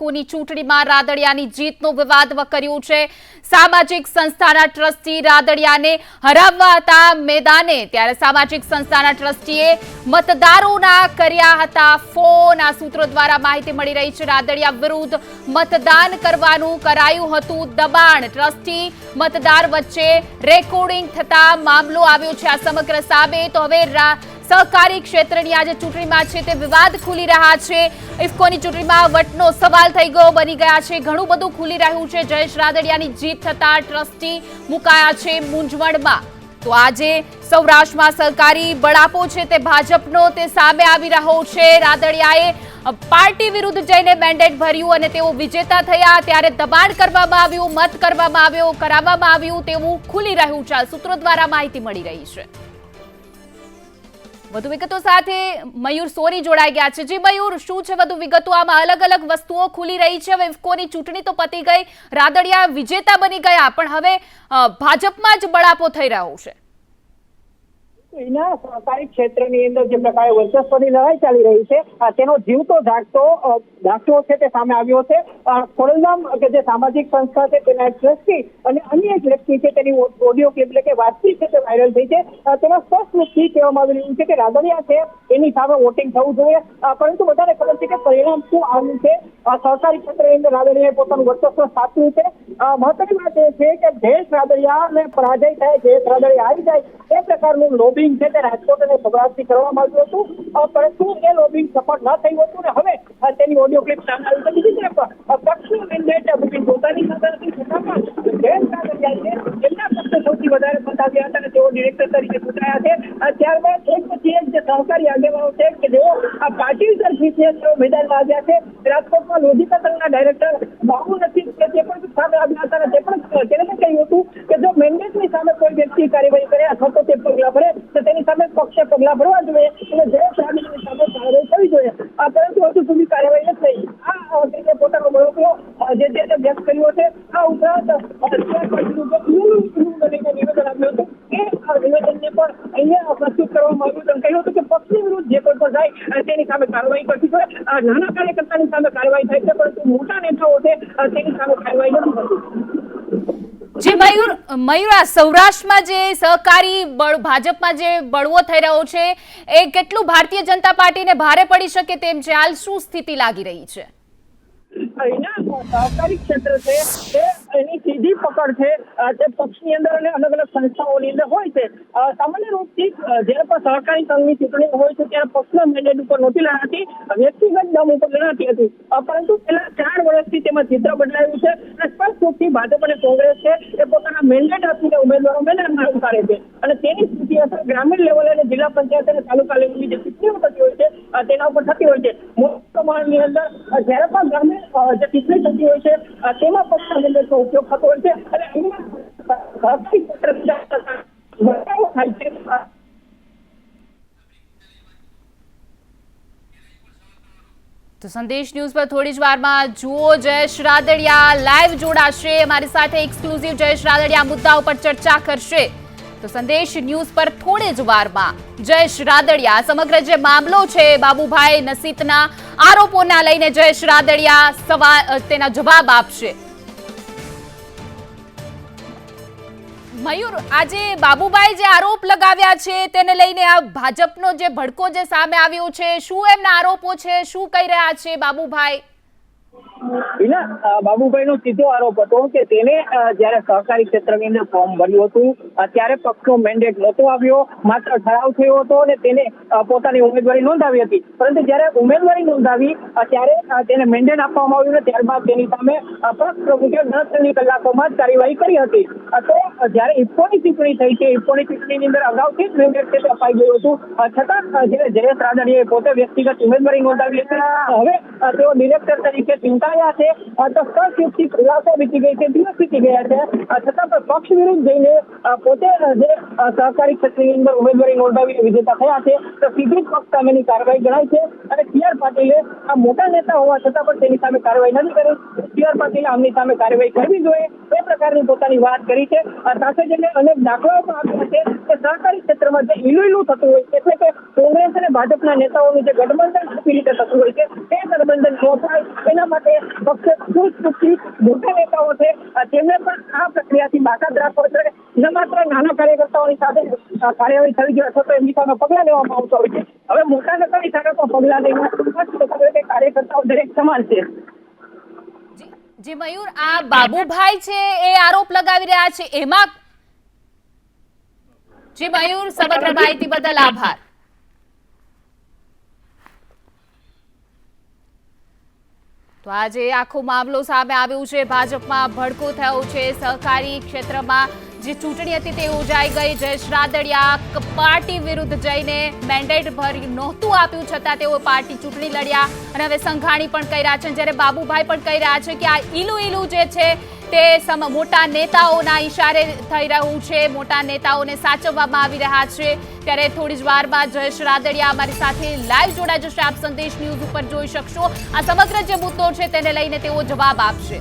કોની ચૂંટણીમાં રાદડિયાની જીતનો વિવાદ કર્યું છે. સામાજિક સંસ્થાના ટ્રસ્ટી રાદડિયાને હરાવવા હતા મેદાને. ત્યારે સામાજિક સંસ્થાના ટ્રસ્ટીએ મતદારોના કર્યા હતા ફોન. આ સૂત્રો દ્વારા માહિતી મળી રહી છે. રાદડિયા વિરુદ્ધ મતદાન કરવાનું કરાયું હતું. દબાણ. ટ્રસ્ટી મતદાર વચ્ચે રેકોર્ડિંગ થતા મામલો આવ્યો છે. આ સમગ્ર સામે તો હવે સહકારી ક્ષેત્રની આજે ચૂંટણીમાં છે તે વિવાદ ખુલી રહ્યા છે. ઇફકોની ચૂંટણીમાં વટનો સવાલ થઈ ગયો, બની ગયા છે. ઘણું બધું ખુલી રહ્યું છે. જયેશ રાદડિયાની જીત થતા ટ્રસ્ટી મુકાયા છે મૂંઝવણમાં. તો આજે સૌરાષ્ટ્રમાં સહકારી બળાપો છે તે ભાજપનો તે સામે આવી રહ્યો છે. રાદડિયાએ પાર્ટી વિરુદ્ધ જઈને મેન્ડેટ ભર્યું અને તેઓ વિજેતા થયા. ત્યારે દબાણ કરવામાં આવ્યું, મત કરવામાં આવ્યો, કરાવવામાં આવ્યું, તેવું ખુલી રહ્યું છે. સૂત્રો દ્વારા માહિતી મળી રહી છે. વધુ વિગતો સાથે મયુર સોની જોડાઈ ગયા છે. જી મયુર, શું છે વધુ વિગતો? આમાં અલગ અલગ વસ્તુઓ ખુલી રહી છે. હવે ઇફકોની ચૂંટણી તો પતી ગઈ. રાદડિયા વિજેતા બની ગયા, પણ હવે ભાજપમાં જ બળાપો થઈ રહ્યો છે. એના સહકારી ક્ષેત્રની અંદર જે પ્રકારે વર્ચસ્વની લડાઈ ચાલી રહી છે તેનો જીવતો જાગતો દાખલો છે તે સામે આવ્યો છે. ખોડલધામ, કે જે સામાજિક સંસ્થા છે તેના ટ્રસ્ટી અને અન્ય એક વ્યક્તિ છે તેની ઓડિયો એટલે કે વાતચીત છે તે વાયરલ થઈ છે. તેમાં સ્પષ્ટ રૂપથી કહેવામાં આવી રહ્યું છે કે રાદડિયા છે એની સામે વોટિંગ થવું જોઈએ. પરંતુ બધાને ખબર છે કે પરિણામ શું આવ્યું છે? સહકારી ક્ષેત્રની અંદર રાદડિયાએ પોતાનું વર્ચસ્વ સાચવ્યું છે. મહત્વની વાત એ છે કે જયેશ રાદડિયાને પરાજય થાય જયેશ રાદડિયા આવી જાય, એ પ્રકારનું લોબિંગ છે તે રાજકોટ અને સૌરાષ્ટ્રથી કરવામાં આવ્યું હતું. પરંતુ એ લોબિંગ સફળ ન થયું હતું અને હવે તેની ઓડિયો ક્લિપ સામે આવી તો બીજી તરફ પક્ષનું મેન્ડેટ બુકિંગ પોતાની સાથે નથી છતાં પણ છે, એમના પક્ષે સૌથી વધારે મત હતા અને તેઓ ડિરેક્ટર તરીકે ચૂંટાયા છે. ત્યારબાદ એક પછી એક જે સહકારી આગેવાનો છે કે જેઓ આ પાર્ટી તરફી છે, તેઓ મેદાનમાં આવ્યા છે. રાજકોટમાં ડાયરેક્ટર નથી તે પણ સામે આવ્યા હતા તે પણ તેને કહ્યું હતું કે જો મેન્ડેટની સામે કોઈ વ્યક્તિ કાર્યવાહી કરે અથવા તો તે પગલા ભરે, તો તેની સામે પક્ષે પગલા ભરવા જોઈએ અને જે પ્રાણીની સામે કાર્યવાહી થવી જોઈએ. આ પરંતુ હજુ સુધી કાર્યવાહી નથી થઈ. આ તેને પોતાનો બળવો જે તે વ્યક્ત કર્યો છે આ ઉપરાંત નિવેદન આપ્યું હતું મયુર મયુર સૌરાષ્ટ્રમાં જે સહકારી ભાજપમાં જે બળવો થઈ રહ્યો છે, એ કેટલું ભારતીય જનતા પાર્ટીને ભારે પડી શકે તેમ છે? હાલ શું સ્થિતિ લાગી રહી છે? અહીંના સહકારી ક્ષેત્ર છે, તે એની સીધી પકડ છે. તે પક્ષની અંદર અને અલગ અલગ સંસ્થાઓની અંદર હોય છે. સામાન્ય રૂપથી જ્યારે પણ સહકારી સંઘની ચૂંટણી હોય છે, ત્યારે પક્ષના મેન્ડેટ ઉપર નહોતી લડાતી વ્યક્તિગત દમ ઉપર લડાતી હતી. પરંતુ છેલ્લા ચાર વર્ષથી તેમાં ચિત્ર બદલાયું છે અને સ્પષ્ટ રૂપથી ભાજપ અને કોંગ્રેસ છે, એ પોતાના મેન્ડેટ આપીને ઉમેદવારો મેદાનમાં ઉતારે છે. અને તેની સ્થિતિ અસર ગ્રામીણ લેવલે અને જિલ્લા પંચાયત અને તાલુકા લેવલની જે ચૂંટણીઓ થતી હોય છે તેના ઉપર થતી હોય છે. પ્રમાણની અંદર જ્યારે પણ ગામે જે ટીપણી થતી હોય છે તેમાં પણ મેન્ડેટનો ઉપયોગ થતો હોય છે. અને થાય છે. તો સંદેશ ન્યૂઝ પર થોડી જ વારમાં જુઓ જયેશ રાદડિયા લાઈવ જોડાશે. અમારી સાથે એક્સક્લુઝિવ જયેશ રાદડિયા મુદ્દા ઉપર ચર્ચા કરશે. તો સંદેશ ન્યૂઝ પર થોડી જ વારમાં જયેશ રાદડિયા સમગ્ર જે મામલો છે, બાબુભાઈ નસીતના આરોપોના લઈને જયેશ રાદડિયા સવાલ તેના જવાબ આપશે. મયુર, આજે બાબુભાઈ જે આરોપ લગાવ્યા છે તેને લઈને આ ભાજપનો જે ભડકો જે સામે આવ્યો છે, શું એમના આરોપો છે, શું કહી રહ્યા છે બાબુભાઈ? વિના બાબુભાઈનો સીધો આરોપ હતો કે તેને જ્યારે સહકારી ક્ષેત્રની અંદર ફોર્મ ભર્યું હતું ત્યારે પક્ષનો મેન્ડેટ નહોતો આવ્યો, માત્ર ઠરાવ થયો હતો અને તેને પોતાની ઉમેદવારી નોંધાવી હતી. પરંતુ જ્યારે ઉમેદવારી નોંધાવી ત્યારે તેને મેન્ડેટ આપવામાં આવ્યું અને ત્યારબાદ તેની સામે પક્ષ પ્રમુખે ત્રણ કલાકોમાં જ કાર્યવાહી કરી હતી. તો જયારે ઇફકોની ચૂંટણી થઈ છે ઇફકોની ચૂંટણીની અંદર અગાઉથી જ મેન્ડેટ છે અપાઈ ગયું હતું. છતાં જયારે જયેશ રાદડિયાએ પોતે વ્યક્તિગત ઉમેદવારી નોંધાવી હતી, હવે તેઓ ડિરેક્ટર તરીકે ચૂંટાયા છે. તો સચિવથી લાખો વીતી ગઈ છે? દિવસ વીતી ગયા છે. છતાં પણ પક્ષ વિરુદ્ધ જઈને પોતે જે સહકારી ક્ષેત્રની અંદર ઉમેદવારી નોંધાવી વિજેતા થયા છે, તો સીધી જ પક્ષ સામેની કાર્યવાહી ગણાય છે. અને સી આર પાટીલે આ મોટા નેતા હોવા છતાં પણ તેની સામે કાર્યવાહી નથી કરી. સી આર પાટીલે આમની સામે કાર્યવાહી કરવી જોઈએ. એ પ્રકારની પોતાની વાત કરી છે. સાથે જઈને અનેક દાખલાઓ પણ આપ્યા છે કે સહકારી ક્ષેત્રમાં જે ઈલું થતું હોય એટલે કે કોંગ્રેસ અને ભાજપના નેતાઓનું જે ગઠબંધન કેવી રીતે થતું હોય છે તે ગઠબંધન યોજાય એના માટે પક્ષે મોટા નેતાઓ છે. તેમને પણ આ પ્રક્રિયાથી બાકાત રાખવો છે. ન માત્ર નાના કાર્યકર્તાઓની સાથે કાર્યવાહી થવી જોઈએ અથવા તો એમની સામે પગલાં લેવામાં આવતા હોય છે. હવે મોટા નેતાની સામે પણ પગલાં લઈને કાર્યકર્તાઓ દરેક સમાન છે. જી મયુર, આ બાબુભાઈ છે એ આરોપ લગાવી રહ્યા છે. એમાં જે મયુર, સમગ્ર માહિતી બદલ આભાર. તો આજે આખો મામલો સામે આવ્યો છે. ભાજપમાં ભડકો થયો છે. સહકારી ક્ષેત્રમાં જે ચૂંટણી હતી તે યોજાઈ ગઈ. જયેશ રાદડિયા પાર્ટી વિરુદ્ધ જઈને મેન્ડેટ ભરી નહોતું આપ્યું. છતાં તેઓ પાર્ટી ચૂંટણી લડ્યા અને હવે સંઘાણી પણ કહી રહ્યા છે. જ્યારે બાબુભાઈ પણ કહી રહ્યા છે કે આ ઈલું ઈલું જે છે તે સમ મોટા નેતાઓના ઇશારે થઈ રહ્યું છે. મોટા નેતાઓને સાચવવામાં આવી રહ્યા છે. ત્યારે થોડી જ વારમાં જયેશ રાદડિયા અમારી સાથે લાઈવ જોડાઈ જશે. આપ સંદેશ ન્યૂઝ ઉપર જોઈ શકશો. આ સમગ્ર જે મુદ્દો છે તેને લઈને તેઓ જવાબ આપશે.